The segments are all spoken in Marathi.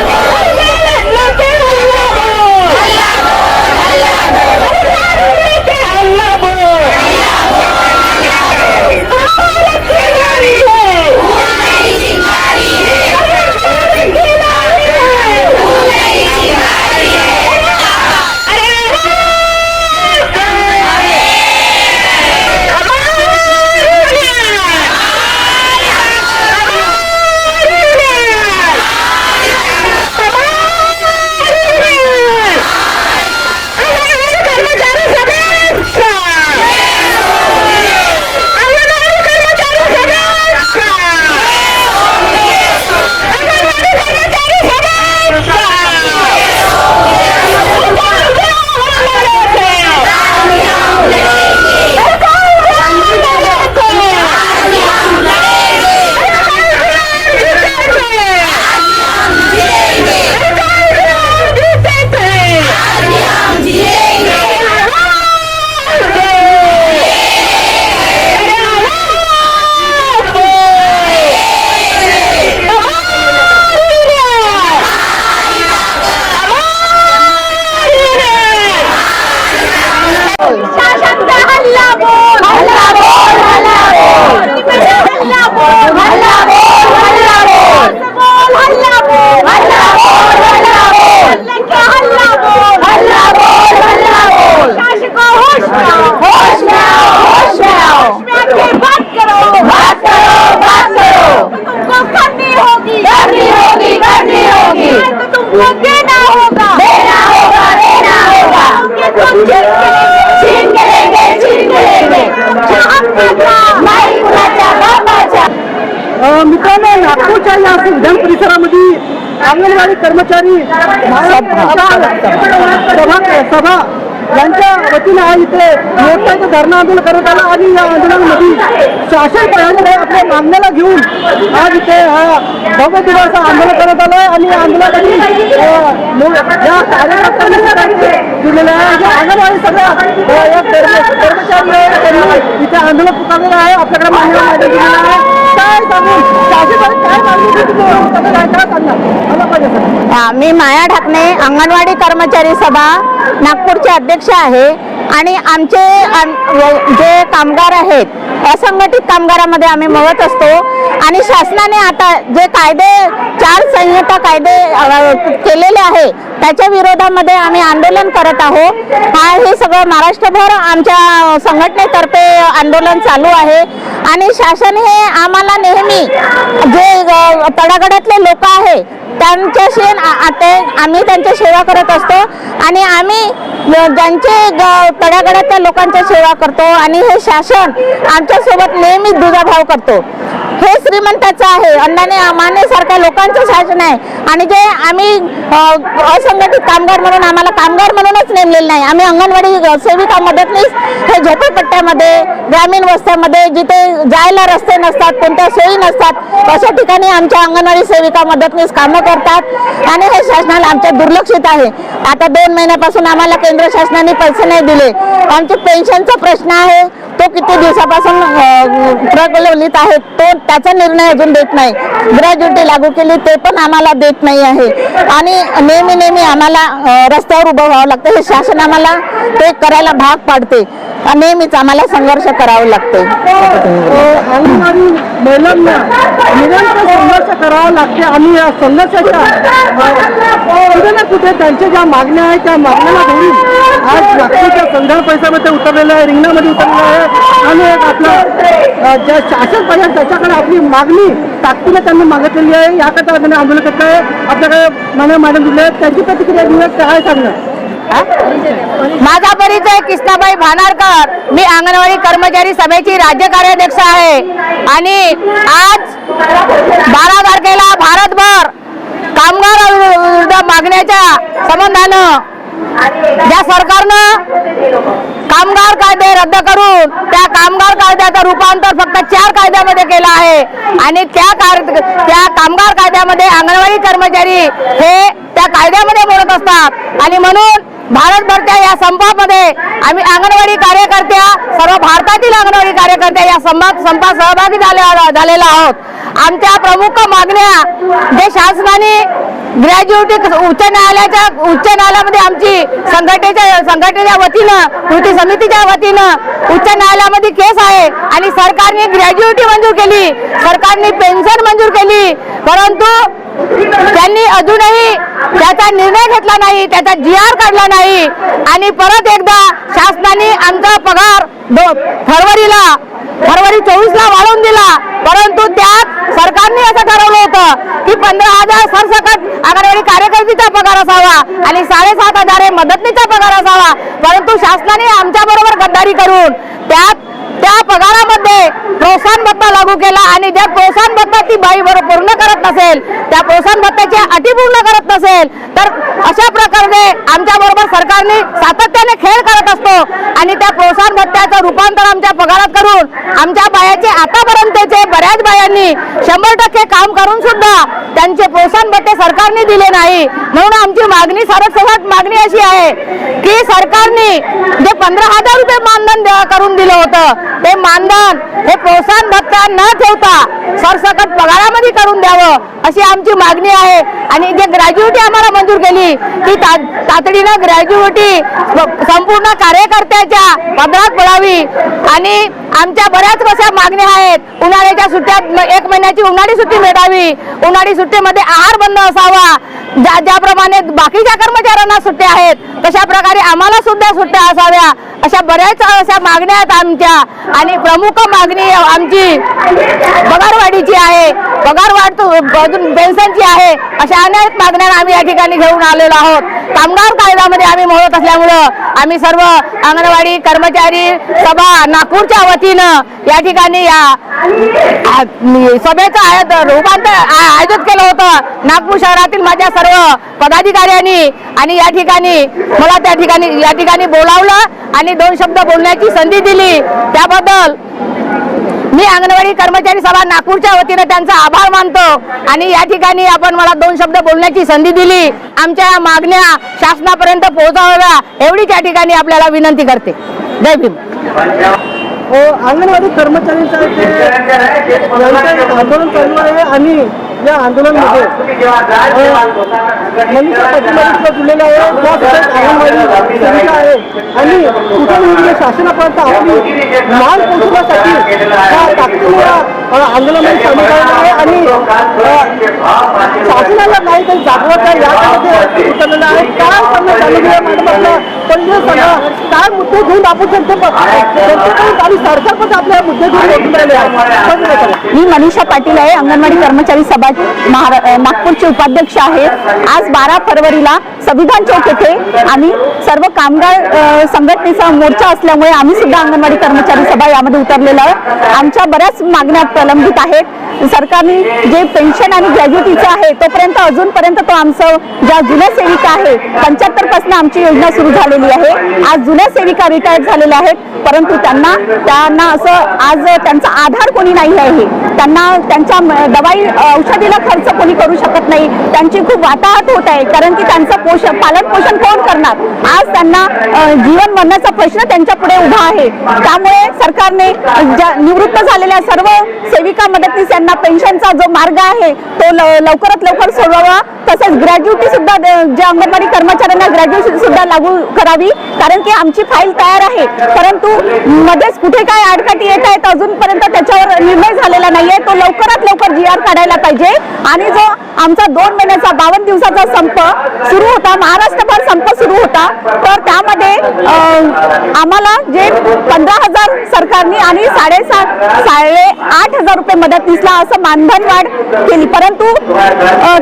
Survivor! नागपूरच्या या विधान परिसरामध्ये अंगणवाडी कर्मचारी सभा सभा यांच्या वतीनं हा इथे मोठं धरणं आंदोलन करण्यात आलं आणि या आंदोलनामध्ये शासन प्रशासनाने आपल्या मागण्याला घेऊन आज इथे हा भव्य दिवस आंदोलन करण्यात आलं आणि आंदोलनासाठी या कार्यकर्त्यांनी सहकार्य दिलेलं आहे. या अंगणवाडी सगळ्या कर्मचारी आहे त्यांनी इथे आंदोलन पुकारलेलं आहे. आपल्याकडे मागण्या दिलेलं आहे. काय काय मागणी मी माया ढाकणे अंगणवाडी कर्मचारी सभा नागपूरचे अध्यक्ष आहे आणि आमचे जे कामगार आहेत असंघटित कामगारामध्ये आम्ही मवत असतो आणि शासनाने आता जे कायदे चार संहिता कायदे केलेले आहे त्याच्या विरोधामध्ये आम्ही आंदोलन करत आहोत. हा हे सगळं महाराष्ट्रभर आमच्या संघटनेतर्फे आंदोलन चालू आहे. आणि शासन हे आम्हाला नेहमी जे अ, लोक आहे त्यांच्याशी आता आम्ही त्यांची सेवा करत असतो. आणि आम्ही ज्यांचे ग- लोकांच्या सेवा करतो आणि हे शासन आमच्यासोबत नेहमी दुजाभाव करतो. हे श्रीमंताचं आहे. अण्णाने मानेसारख्या लोकांचं शासन आहे. आणि जे आम्ही असंघटित कामगार म्हणून आम्हाला कामगार म्हणूनच नेमलेलं नाही. आम्ही अंगणवाडी सेविका मदतनीस हे झोपडपट्ट्यामध्ये ग्रामीण वस्त्यामध्ये जिथे जायला रस्ते नसतात कोणत्या सोयी नसतात अशा ठिकाणी आमच्या अंगणवाडी सेविका मदतनीस कामं करतात. आणि हे शासनाला आमच्या दुर्लक्षित आहे. आता दोन महिन्यापासून आम्हाला केंद्र शासनाने पैसे नाही दिले. आमचे पेन्शनचा प्रश्न आहे. तो किती दिवसापासून ट्रक प्रलंबित आहे तो त्याचा निर्णय अजून देत नाही. ग्रॅज्युटी लागू केली ते पण आम्हाला देत नाही आहे. आणि नेहमी नेहमी आम्हाला रस्त्यावर उभं व्हावं लागतं. हे शासन आम्हाला ते करायला भाग पाडते. नेहमीच आम्हाला संघर्ष करावं लागते. अंगणवाडी महिलांना निरंतर संघर्ष करावा लागते. आणि या संघर्षाच्या कुठे ना कुठे त्यांच्या ज्या मागण्या आहेत त्या मागण्याला धरून आज नागपूरच्या संधान परिसरामध्ये उतरलेलं आहे रिंगणामध्ये उतरलेलं आहे. आणि एक आपलं ज्या शासन पाहिजे त्याच्याकडे आपली मागणी ताकदीने त्यांनी मागितलेली आहे. याकरता त्यांनी आंदोलन करत आहे. आपल्याकडे मानव मॅडम दिले त्यांची प्रतिक्रिया दिली काय सांगणार माझा परिचय कृष्णाबाई भानारकर. मी अंगणवाडी कर्मचारी सभेची राज्य कार्याध्यक्ष आहे. आणि आज बारा तारखेला भारतभर कामगार विरुद्ध मागण्याच्या संबंधानं ज्या सरकारनं कामगार कायदे रद्द करून त्या कामगार कायद्याचं रूपांतर फक्त चार कायद्यामध्ये केलं आहे. आणि त्या कार त्या कामगार कायद्यामध्ये अंगणवाडी कर्मचारी हे त्या कायद्यामध्ये बोलत असतात. आणि म्हणून भारतभरच्या या संपामध्ये आम्ही अंगणवाडी कार्यकर्त्या सर्व भारतातील अंगणवाडी कार्यकर्त्या या संपात संपात सहभागी झाले झालेलो आहोत. आमच्या प्रमुख मागण्या जे शासनाने ग्रॅज्युएटी उच्च न्यायालयाच्या उच्च न्यायालयामध्ये आमची संघटनेच्या संघटनेच्या वतीनं कृती समितीच्या वतीनं उच्च न्यायालयामध्ये केस आहे आणि सरकारने ग्रॅज्युएटी मंजूर केली. सरकारने पेन्शन मंजूर केली. परंतु त्यांनी अजूनही त्याचा निर्णय घेतला नाही त्याचा जी आर काढला नाही. आणि परत एकदा शासनाने आमचा पगार फरवरीला फरवरी चोवीस ला वाढवून दिला. परंतु त्यात सरकारने असं ठरवलं होतं की पंधरा हजार सरसकट अंगणवाडी कार्यकर्तीचा पगार असावा आणि साडेसात हजार हे मदतनीचा पगार असावा. परंतु शासनाने आमच्या बरोबर गद्दारी करून त्यात त्या पगारामध्ये प्रोत्साहन भत्ता लागू केला आणि ज्या प्रोत्साहन भत्ता ती बाई बरोबर पूर्ण करत नसेल त्या प्रोत्साहन भत्त्याच्या अटी पूर्ण करत नसेल तर अशा प्रकारे आमच्या बरोबर सरकारने सातत्याने खेळ करत असतो. आणि त्या प्रोत्साहन भत्त्याचं रूपांतर आमच्या पगारात करून आमच्या बायाचे आतापर्यंतचे बऱ्याच बायांनी शंभर टक्के काम करून सुद्धा त्यांचे प्रोत्साहन भत्ते सरकारने दिले नाही. म्हणून आमची मागणी सरसकट मागणी अशी आहे की सरकारने जे पंधरा हजार रुपये मानधन करून दिलं होतं ते मानधन हे प्रोत्साहन भत्ता न ठेवता सरसकट पगारामध्ये करून द्यावं अशी आमची मागणी आहे. आणि जे ग्रॅज्युएटी आम्हाला मंजूर केली ती ता- तातडीनं ग्रॅज्युएटी संपूर्ण कार्यकर्त्याच्या पदरात पडावी. आणि आमच्या बऱ्याच अशा मागण्या आहेत. उन्हाळ्याच्या सुट्ट्यात एक महिन्याची उन्हाळी सुट्टी मिळावी. उन्हाळी सुट्टीमध्ये आहार बंद असावा. ज्या ज्याप्रमाणे बाकीच्या कर्मचाऱ्यांना सुट्ट्या आहेत तशा प्रकारे आम्हाला सुद्धा सुट्ट्या असाव्या. अशा बऱ्याच अशा मागण्या आहेत आमच्या. आणि प्रमुख मागणी आमची पगारवाढीची आहे. पगार वाढतो अजून पेन्शनची आहे अशा अनेक मागण्या आम्ही या ठिकाणी घेऊन आलेलो आहोत. कामगार कायद्यामध्ये आम्ही मोडत असल्यामुळं आम्ही सर्व अंगणवाडी कर्मचारी सभा नागपूरच्या वतीनं या ठिकाणी या सभेचं आयोज रूपांतर आयोजित केलं होतं. नागपूर शहरातील माझ्या सर्व पदाधिकाऱ्यांनी आणि या ठिकाणी मला त्या ठिकाणी या ठिकाणी बोलावलं आणि दोन शब्द बोलण्याची संधी दिली. त्याबद्दल मी अंगणवाडी कर्मचारी सभा नागपूरच्या वतीनं त्यांचा आभार मानतो आणि या ठिकाणी आपण मला दोन शब्द बोलण्याची संधी दिली आमच्या मागण्या शासनापर्यंत पोहोचाव्या एवढीच या ठिकाणी आपल्याला विनंती करते जय भीम हो, अंगणवाडी कर्मचाऱ्यांचा आंदोलन चालू आहे आणि या आंदोलनमध्ये मनीषा पाटील दिलेला आहे त्या अंगणवाडी सेविका आहे. आणि कुठे शासनापर्यंत आपली माल पोहोचवण्यासाठी त्या ताकदीने या, अ, आंदोलनात सामील झालेल्या आहे. आणि शासनाला काही काही जागवत आहे यामध्ये उतरलेलं आहे. काय करणं चालू आहे मॅडम आपलं पहिले सांगा काय मुद्दे घेऊन आपण त्यांचे त्यांच्याकडे आणि सरकार पण आपल्या मुद्दे घेऊन. मी मनीषा पाटील आहे अंगणवाडी कर्मचारी सभा नागपूरचे उपाध्यक्ष आहे. आज बारा फरवरीला संविधान चौक येथे आम्ही सर्व कामगार संघटनेचा मोर्चा असल्यामुळे आम्ही सुद्धा अंगणवाडी कर्मचारी सभा यामध्ये उतरलेलो आहे. आमच्या बऱ्याच मागण्या प्रलंबित आहेत. सरकारने जे पेन्शन आणि ग्रॅज्युएटीचं आहे तोपर्यंत अजूनपर्यंत तो आमचं ज्या जुन्या सेविका आहे पंच्याहत्तरपासून आमची योजना सुरू झालेली आहे. आज जुन्या सेविका रिटायर्ड झालेल्या आहेत. परंतु त्यांना त्यांना असं आज त्यांचा आधार कोणी नाही आहे. त्यांना त्यांच्या दवाई औषधीला खर्च कोणी करू शकत नाही. त्यांची खूप वाताहत होत आहे. कारण की त्यांचं पोषण पालन पोषण कोण करणार? आज त्यांना जीवन मरण्याचा प्रश्न त्यांच्या पुढे उभा आहे. त्यामुळे सरकारने ज्या निवृत्त झालेल्या सर्व सेविका मदतनीस यांना पेन्शनचा जो मार्ग आहे तो लवकरात लवकर सोडवावा. तसेच ग्रॅज्युएटी सुद्धा जे अंगणवाडी कर्मचाऱ्यांना ग्रॅज्युएशन सुद्धा लागू करावी. कारण की आमची फाईल तयार आहे. परंतु मध्येच कुठे काय आडकाठी येत आहेत अजूनपर्यंत त्याच्यावर निर्णय झालेला नाहीये. तो लवकरात लवकर जी आर काढायला पाहिजे. आणि जो आमचा दोन महिन्याचा बावन्न दिवसाचा संप सुरू होता महाराष्ट्रभर संप सुरू होता. तर त्यामध्ये आम्हाला जे पंधरा हजार सरकारने आणि साडेसात साडे आठ हजार रुपये मदतीसला असं मानधन वाढ केली. परंतु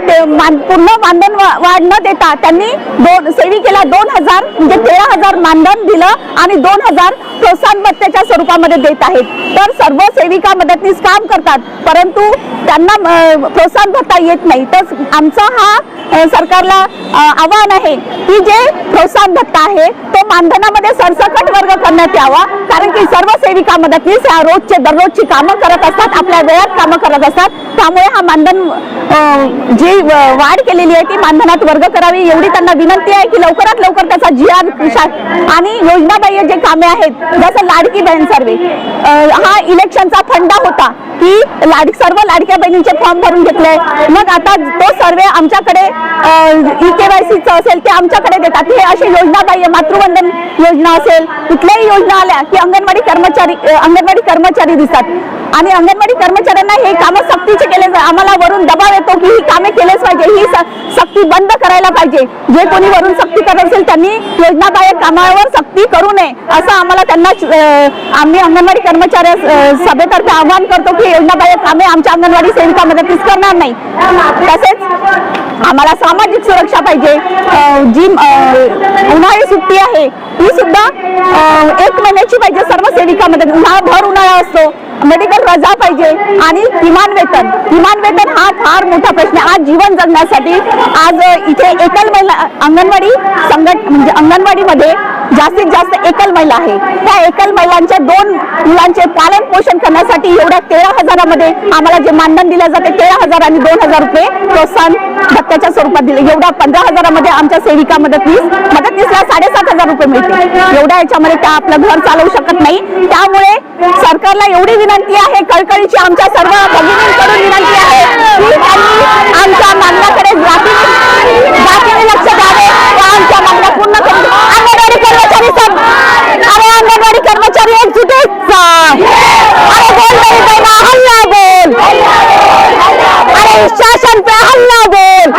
ते मान- पूर्ण मानधन वाढ न देता त्यांनी दोन सेविकेला दोन हजार म्हणजे तेरा हजार मानधन दिलं आणि दोन हजार प्रोत्साहन भत्त्याच्या स्वरूपामध्ये देत आहेत. तर सर्व सेविका मदतनीस काम करतात परंतु त्यांना प्रोत्साहन भत्ता येत नाही. तर आमचा हा सरकारला आव्हान आहे की जे प्रोत्साहन भत्ता आहे तो मानधनामध्ये सरसकट वर्ग करण्यात यावा. कारण की सर्व सेविका मदतनीस ह्या रोजचे दररोजची कामं करत असतात आपल्या वेळात कामं करत असतात. त्यामुळे हा मानधन जी वाढ केलेली आहे ती मानधनात वर्ग करावी एवढी त्यांना विनंती आहे की लवकरात लवकर त्याचा जी आर आणि योजनाबाह्य जे कामे आहेत जसं लाडकी बहीण सर्वे हा इलेक्शनचा फंडा होता. की लाड सर्व लाडक्या बहिणींचे फॉर्म भरून घेतले. मग आता तो सर्वे आमच्याकडे ई के वाय सीचं असेल ते आमच्याकडे देतात. हे अशी योजनाबाह्य मातृवंदन योजना असेल कुठल्याही योजना आल्या की अंगणवाडी कर्मचारी अंगणवाडी कर्मचारी दिसतात. आणि अंगणवाडी कर्मचाऱ्यांना हे कामं सक्तीचे केले आम्हाला वरून दबाव येतो की ही कामे केलेच पाहिजे ही सक्ती बंद करायला पाहिजे. जे कोणी वरून सक्ती करत असेल त्यांनी योजनाबाह्य कामावर सक्ती करू नये असं आम्हाला त्यांना आम्ही अंगणवाडी कर्मचारी सभेतर्फे आवाहन करतो की योजनाबाह्य कामे आमच्या अंगणवाडी सेविका मदतीस करणार नाही. तसेच आम्हाला सामाजिक सुरक्षा पाहिजे. जी उन्हाळी सुट्टी आहे ती सुद्धा एक महिन्याची पाहिजे सर्व सेविकामध्ये उन्हाळा भर उन्हाळा असतो. मेडिकल रजा पाहिजे आणि किमान वेतन. किमान वेतन हा फार मोठा प्रश्न आहे. आज जीवन जगण्यासाठी आज इथे एकल महिला अंगणवाडी संघट म्हणजे अंगणवाडीमध्ये जास्तीत जास्त एकल महिला आहे. त्या एकल महिलांच्या दोन मुलांचे पालन पोषण करण्यासाठी एवढ्या तेरा हजारामध्ये आम्हाला जे मानधन दिले जाते तेरा हजार आणि दोन हजार रुपये प्रोत्साहन भत्त्याच्या स्वरूपात दिले. एवढ्या पंधरा हजारामध्ये आमच्या सेविका मदतनीस मदतनीसला साडेसात हजार रुपये मिळते. एवढ्या याच्यामध्ये त्या आपलं घर चालवू शकत नाही. त्यामुळे सरकारला एवढी विनंती आहे कळकळीची आमच्या सर्व भगिनी विनंती आहे की त्यांनी आमच्या मागण्याकडे जातीने जातीने लक्ष द्यावे व आमच्या मागण्या पूर्ण करून अंगणवाडी कर्मचारी सब अरे अंगणवाडी कर्मचारी एकजुटीत अरे बोल मेरी बहना हल्ला बोल अरे इस शासन पे हल्ला बोल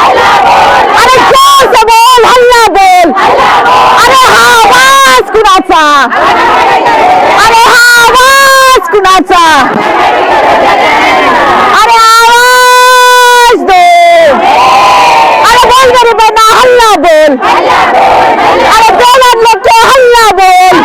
अरे जोर से बोल हल्ला बोल अरे हा आवाज कुणाचा अरे हा आवाज कुणाचा? अरे आवाज दे. अरे बोल गरीबांना हल्ला बोल अरे बोला लोग के हल्ला बोल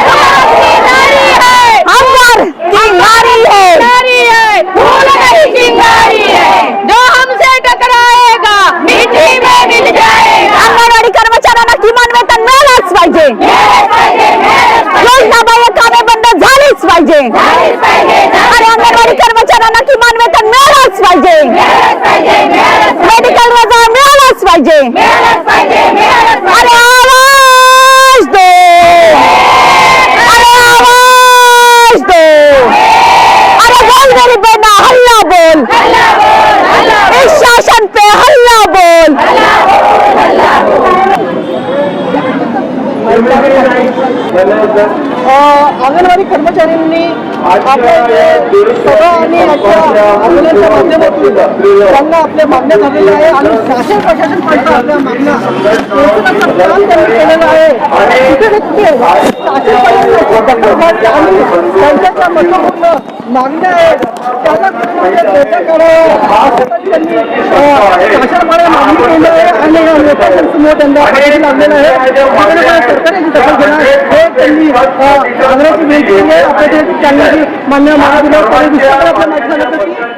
अंदर चिंगारी है फूल नहीं चिंगारी है जो हमसे टकराएगा मिट्टी में मिल जाएगा अंगणवाडी कर्मचाऱ्यांना किमान वेतन मिळालंच पाहिजे योजनाबाह्य कामे बंद झालीच पाहिजे. आणि अंगणवाडी कर्मचाऱ्यांना किमान वेतन मिळालंच पाहिजे. मेडिकल रजा मिळालंच पाहिजे. अरे आवाज दो. अरे आवाज दो. अरे बोल मेरी हल्ला बोल. इस शासन पे हल्ला बोल. अ, अंगणवाडी कर्मचाऱ्यांनी आपल्या सभा आणि आंदोलनाच्या माध्यमातून त्यांना आपल्या मागण्या झालेल्या आहे आणि शासन प्रशासन पर्यंत आपल्या मागण्या. काम त्यांनी केलेलं आहे. कुठे ना कुठे शासनपर्यंत दखल घ्यावी आणि त्यांच्या ज्या महत्त्वपूर्ण मागण्या आहेत त्याचा कुठे तोडगा करावा यासाठी त्यांनी अ, शासनाकडे मागणी केली आहे आणि या नेत्यांसमोर त्यांना आवाहन लावलेलं आहे त्याकडे पण सरकारने जी दखल घेणार हे त्यांनी अ, आग्रहाची विनंती केली आहे आपल्या जे त्यांनी जी मान्य महाविद्यालय आपल्या माहिती झालं